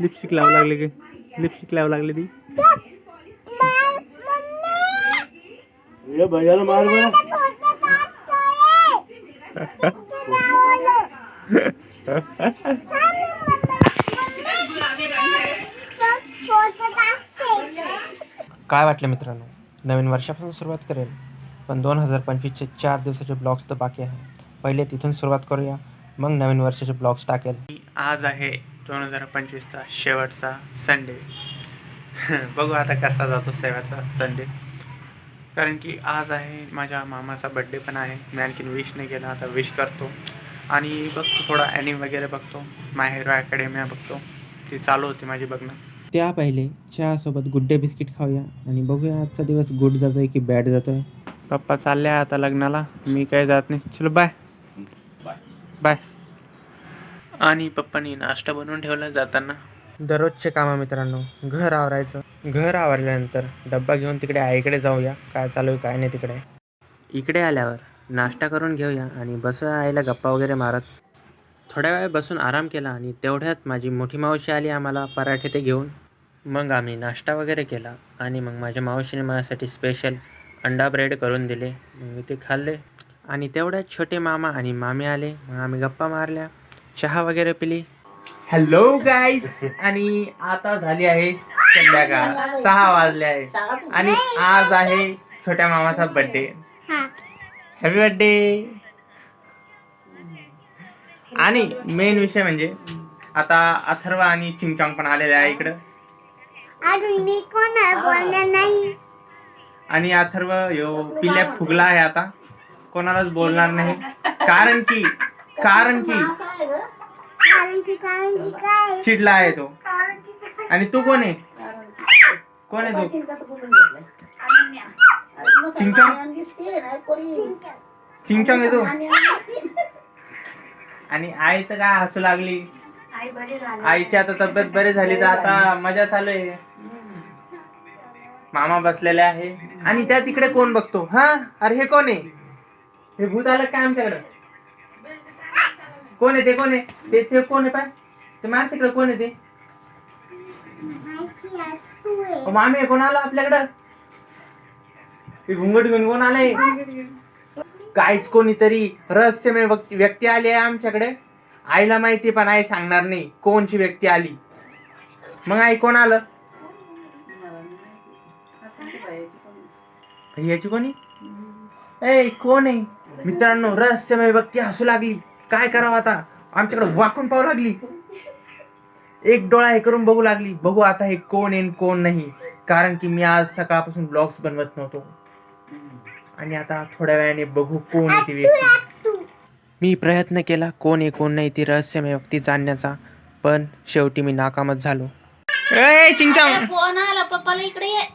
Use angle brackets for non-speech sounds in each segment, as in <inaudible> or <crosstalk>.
Lipstick लावू लागली की? लिपस्टिक लावू लागली ती. भैयाला मार काय वाटलं मित्रांनो? नवीन वर्षापासून सुरुवात करेल पण दोन हजार पंचवीसचे चार दिवसाचे ब्लॉग्स तर बाकी आहे पहिले तिथून सुरुवात करूया मग नवीन वर्षाचे ब्लॉग्स टाकेल. आज आहे दोन हजार पंचवीसचा शेवटचा संडे <laughs> बघू आता कसा जातो शेवटचा संडे कारण की आज आहे माझ्या मामाचा बड्डे पण आहे. मी आणखीन विश नाही केला आता विश करतो. आणि बघतो थोडा ॲनिम वगैरे बघतो. माय हिरो अकॅडमिया बघतो. ती चालू होती माझी बघणं. त्या पहिले चहासोबत गुड्डे बिस्किट खाऊया. आणि बघूया आजचा दिवस गुड जातोय की बॅड जातोय. पप्पा चालले आहे आता लग्नाला. मी काही जात नाही. चलो बाय बाय आणि पप्पानी नाश्ता बनवून ठेवला जाताना. दररोजचे कामं मित्रांनो घर आवरायचं. घर आवरल्यानंतर डब्बा घेऊन तिकडे आईकडे जाऊया काय चालू आहे काय नाही तिकडे. इकडे आल्यावर नाश्ता करून घेऊया आणि बसूया आईला गप्पा वगैरे मारत. थोड्या वेळ बसून आराम केला आणि तेवढ्यात माझी मोठी मावशी आली आम्हाला पराठे ते घेऊन. मग आम्ही नाश्ता वगैरे केला आणि मग माझ्या मावशीने माझ्यासाठी स्पेशल अंडा ब्रेड करून दिले. मग मी ते खाल्ले. आणि तेवढ्यात छोटे मामा आणि मामी आले. मग आम्ही गप्पा मारल्या. चहा वगैरे पिली? हॅलो गाईज आणि आता झाली आहे संध्याकाळ. सहा वाजले आहे. आणि आज आहे छोट्या मामाचा बर्थडे हॅपी बर्थडे आणि मेन विषय म्हणजे आता अथर्व आणि चिंगचॉंग पण आलेले आहे इकडं. अजून मी कोण आहे बोलणार नाही. आणि अथर्व यो पिल्या फुगला आहे आता. कोणालाच बोलणार नाही. कारण की कारण की? कारण की कारण की काय? चिडला आहे तो. कारण की काय? आणि तू कोण आहे? कोण आहे तू? चिंचॉंग चिंगचॉंग आहे तू. आणि आई तर काय हसू लागली. आईची आता तब्येत बरी झाली तर आता मजा चालू आहे. मामा बसलेले आहे. आणि त्या तिकडे कोण बघतो? हा? अरे हे कोण आहे? हे भूत आलं काय आमच्याकडे? कोण आहे ते कोण आहे? ते ते कोण आहे पाय? ते मार तिकडे कोण आहे ते? अहो, मामी कोण आलं आपल्याकडं? ते घुंगट घेऊन कोण आलंय? काहीच कोणीतरी रहस्यमय व्यक्ती व्यक्ती आली आहे आमच्याकडे. आईला माहिती पण आई सांगणार नाही कोणची व्यक्ती आली. मग आई कोण आलं? याची कोणी? ए कोण आहे? मित्रांनो रहस्यमय व्यक्ती हसू लागली. काय करावं आता? आमच्याकडे वाकून पाहू लागली. एक डोळा हे करून बघू लागली. बघू आता हे कोण आहे न कोण नाही. कारण की मी आज सकाळपासून ब्लॉग्स बनवत नव्हतो. आणि आता थोड्या वेळाने बघू कोण आहे ती व्यक्ती. मी प्रयत्न केला कोण आहे कोण नाही ती रहस्यमय व्यक्ती जाणण्याचा. पण शेवटी मी नाकामच झालो. ए चिंचाम फोन आला? पप्पाला इकडे ये.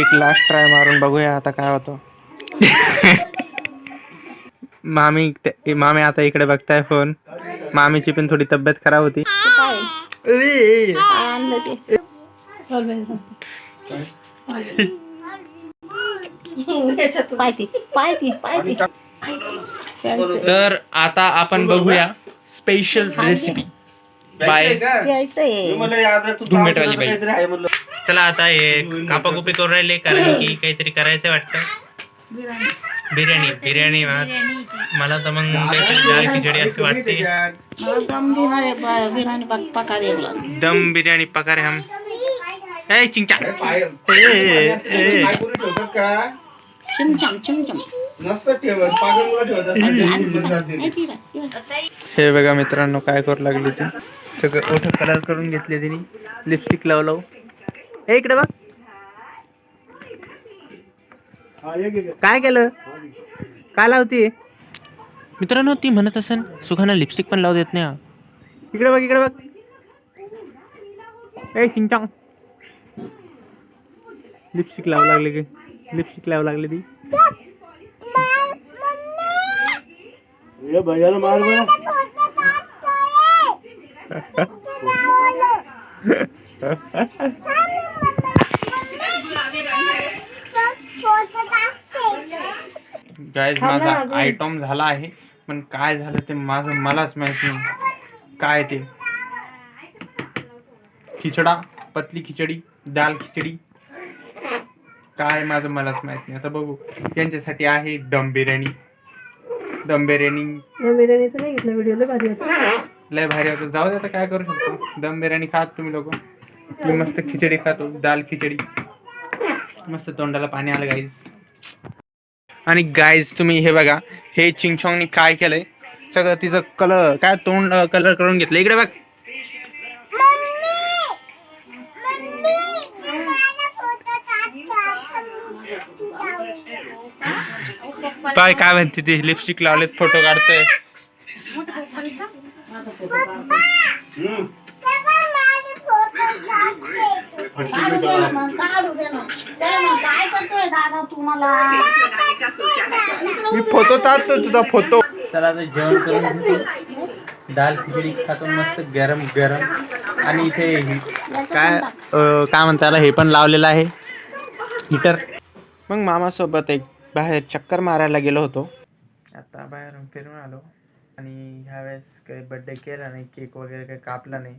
एक लास्ट ट्राय मारून बघूया आता काय होतं. मामी मामी आता इकडे बघताय फोन मामीची पण थोडी तब्येत खराब होती. तर आता आपण बघूया स्पेशल रेसिपी बाय चला आता हे कापाकुपी करून राहिले कारण की काहीतरी करायचं वाटतं. बिर्याणी बिर्याणी मला तर मग काहीतरी डाळ खिचडी अशी वाटते. दम बिर्याणी दम बिर्याणी पकारे हम. ए चिंचा? हे बघा मित्रांनो काय करू लागली ती? सगळं ओठ कलर करून घेतले तिने. लिपस्टिक लाव लाव हे इकडे बघ. काय केलं? काय लावते? मित्रांनो ती म्हणत असेल सुखाना लिपस्टिक पण लावू देत नाही. इकडे बघ इकडे बघ. ए चिंचांग लिपस्टिक लावू लागली की लिपस्टिक लावू लागली ती. ये भैयाला मार गायज माझा आयटम झाला आहे. पण काय झालं ते माझं मलाच माहीत नाही. काय ते? खिचडा पतली खिचडी दाल खिचडी. काय माझं मलाच माहीत नाही. आता बघू. यांच्यासाठी आहे दम बिर्याणी. दम बिर्याणी. बिर्याणीचं नाही घेतलं व्हिडिओ लय भारी होता. लय भारी होतं. जाऊ दे आता काय करू शकतो? दम बिर्याणी खात तुम्ही लोक. मी मस्त खिचडी खातो. दाल खिचडी. मस्त तोंडाला पाणी आलं गाईज आणि गाईज तुम्ही हे बघा हे चिंगचॉंगनी काय केलंय? सगळं तिचं कलर काय तोंड कलर करून घेतलं. इकडे बघ. काय काय म्हणते ती? लिपस्टिक लावलेत फोटो काढतोय. काढू दे ना मग काढू दे ना त्याला मग काय करतोय दादा तुम्हाला मी फोटो टाकतो तुझा फोटो. चला आता जेवण करून घेतो. दाल खिचडी खातो मस्त गरम गरम. आणि इथे हि- काय अं, काय म्हणता याला हे पण लावलेलं आहे. हिटर. मग मामासोबत एक बाहेर चक्कर मारायला गेलो होतो. आता बाहेरून फिरून आलो. आणि ह्यावेळेस काही बड्डे केला नाही केक वगैरे काही कापला नाही.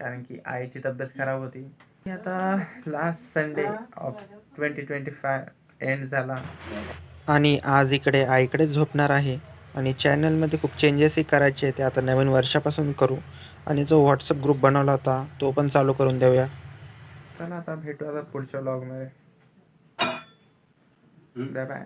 कारण की आईची तब्येत खराब होती. आता last Sunday of twenty twenty five end झाला. आणि आज इकडे आईकडे झोपणार आहे. आणि चॅनलमध्ये खूप चेंजेसही करायचे ते आता नवीन वर्षापासून करू. आणि जो व्हॉट्सअप ग्रुप बनवला होता तो पण चालू करून देऊया. चला आता भेटू आता पुढच्या व्लॉगमध्ये बाय बाय